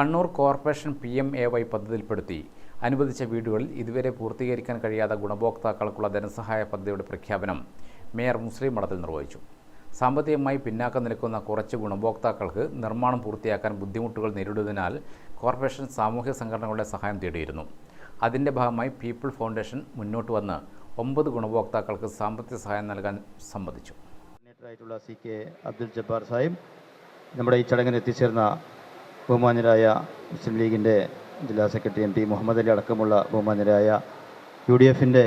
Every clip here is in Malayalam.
Kannur corporation P M A Y പദ്ധതിയിൽപ്പെടുത്തി. അനുവദിച്ച വീടുകളിൽ ഇതുവരെ പൂർത്തീകരിക്കാൻ കഴിയാത്ത ഗുണഭോക്താക്കൾക്കുള്ള ധനസഹായ പദ്ധതിയുടെ പ്രഖ്യാപനം മേയർ മുസ്ലിം മഠത്തിൽ നിർവഹിച്ചു. സാമ്പത്തികമായി പിന്നാക്കം നിൽക്കുന്ന കുറച്ച് ഗുണഭോക്താക്കൾക്ക് നിർമ്മാണം പൂർത്തിയാക്കാൻ ബുദ്ധിമുട്ടുകൾ നേരിടുന്നതിനാൽ കോർപ്പറേഷൻ സാമൂഹ്യ സംഘടനകളുടെ സഹായം തേടിയിരുന്നു. അതിന്റെ ഭാഗമായി പീപ്പിൾ ഫൗണ്ടേഷൻ മുന്നോട്ട് വന്ന് ഒമ്പത് ഗുണഭോക്താക്കൾക്ക് സാമ്പത്തിക സഹായം നൽകാൻ സമ്മതിച്ചു. സി കെ അബ്ദുൽ ജബ്ബാർ സാഹിബ് നമ്മുടെ ഈ ചടങ്ങിന് എത്തിച്ചേർന്ന ബഹുമാന്യരായ മുസ്ലിം ലീഗിന്റെ ജില്ലാ secretary M P Muhammad Ali അടക്കമുള്ള ബഹുമാന്യരായ യു ഡി എഫിന്റെ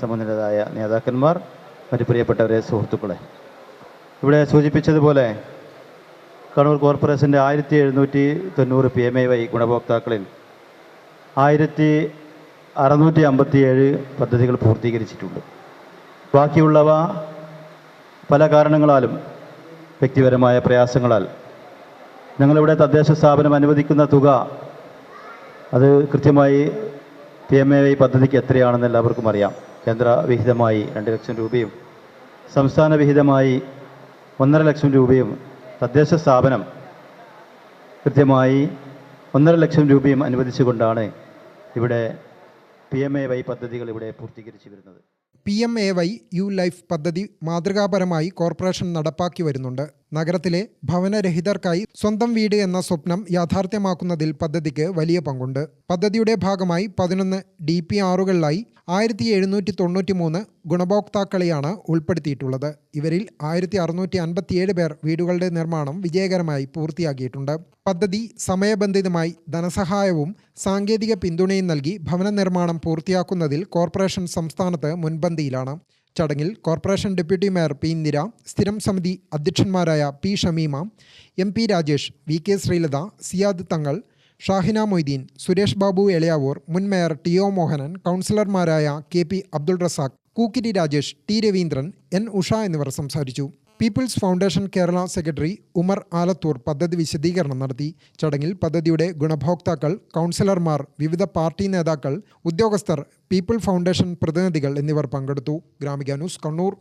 സമുന്നതരായ നേതാക്കന്മാർ മറ്റു പ്രിയപ്പെട്ടവരെ സുഹൃത്തുക്കളെ. ഇവിടെ സൂചിപ്പിച്ചതുപോലെ കണ്ണൂർ കോർപ്പറേഷന്റെ ആയിരത്തി എഴുന്നൂറ്റി തൊണ്ണൂറ് പി എം എ വൈ ഗുണഭോക്താക്കളിൽ ആയിരത്തി അറുന്നൂറ്റി അമ്പത്തിയേഴ് പദ്ധതികൾ പൂർത്തീകരിച്ചിട്ടുണ്ട്. ബാക്കിയുള്ളവ പല കാരണങ്ങളാലും വ്യക്തിപരമായ പ്രയാസങ്ങളാൽ ഞങ്ങളിവിടെ തദ്ദേശ സ്ഥാപനം അനുവദിക്കുന്ന തുക അത് കൃത്യമായി പി എം എ വൈ പദ്ധതിക്ക് എത്രയാണെന്ന് എല്ലാവർക്കും അറിയാം. കേന്ദ്ര വിഹിതമായി രണ്ട് ലക്ഷം രൂപയും സംസ്ഥാന വിഹിതമായി ഒന്നര ലക്ഷം രൂപയും തദ്ദേശ സ്ഥാപനം കൃത്യമായി ഒന്നര ലക്ഷം രൂപയും അനുവദിച്ചുകൊണ്ടാണ് ഇവിടെ പി എം എ വൈ പദ്ധതികൾ ഇവിടെ പൂർത്തീകരിച്ചു വരുന്നത്. P M A Y U life പദ്ധതി മാതൃകാപരമായി കോർപ്പറേഷൻ നടപ്പാക്കി വരുന്നുണ്ട്. നഗരത്തിലെ ഭവനരഹിതർക്കായി സ്വന്തം വീട് എന്ന സ്വപ്നം യാഥാർത്ഥ്യമാക്കുന്നതിൽ പദ്ധതിക്ക് വലിയ പങ്കുണ്ട്. പദ്ധതിയുടെ ഭാഗമായി പതിനൊന്ന് ഡി പി ആറുകളിലായി ആയിരത്തി എഴുന്നൂറ്റി തൊണ്ണൂറ്റി മൂന്ന് ഗുണഭോക്താക്കളെയാണ് ഉൾപ്പെടുത്തിയിട്ടുള്ളത്. ഇവരിൽ ആയിരത്തി അറുന്നൂറ്റി അൻപത്തിയേഴ് പേർ വീടുകളുടെ നിർമ്മാണം വിജയകരമായി പൂർത്തിയാക്കിയിട്ടുണ്ട്. പദ്ധതി സമയബന്ധിതമായി ധനസഹായവും സാങ്കേതിക പിന്തുണയും നൽകി ഭവന നിർമ്മാണം പൂർത്തിയാക്കുന്നതിൽ കോർപ്പറേഷൻ സംസ്ഥാനത്ത് മുൻപന്തിയിലാണ്. ചടങ്ങിൽ corporation deputy mayor P Indira സ്ഥിരം സമിതി അധ്യക്ഷന്മാരായ P Shamima M P Rajesh V K Sreelatha Siyad Thangal Shahina Moideen Suresh Babu Elayavoor മുൻ മേയർ ടി ഒ മോഹനൻ കൗൺസിലർമാരായ K P Abdul Razak Kookiri Rajesh T Raveendran N Usha എന്നിവർ സംസാരിച്ചു. People's foundation Kerala secretary Umar Alathur പദ്ധതി വിശദീകരണം നടത്തി. ചടങ്ങിൽ പദ്ധതിയുടെ ഗുണഭോക്താക്കൾ കൗൺസിലർമാർ വിവിധ പാർട്ടി നേതാക്കൾ ഉദ്യോഗസ്ഥർ പീപ്പിൾ ഫൗണ്ടേഷൻ പ്രതിനിധികൾ എന്നിവർ പങ്കെടുത്തു. ഗ്രാമിക ന്യൂസ് കണ്ണൂർ.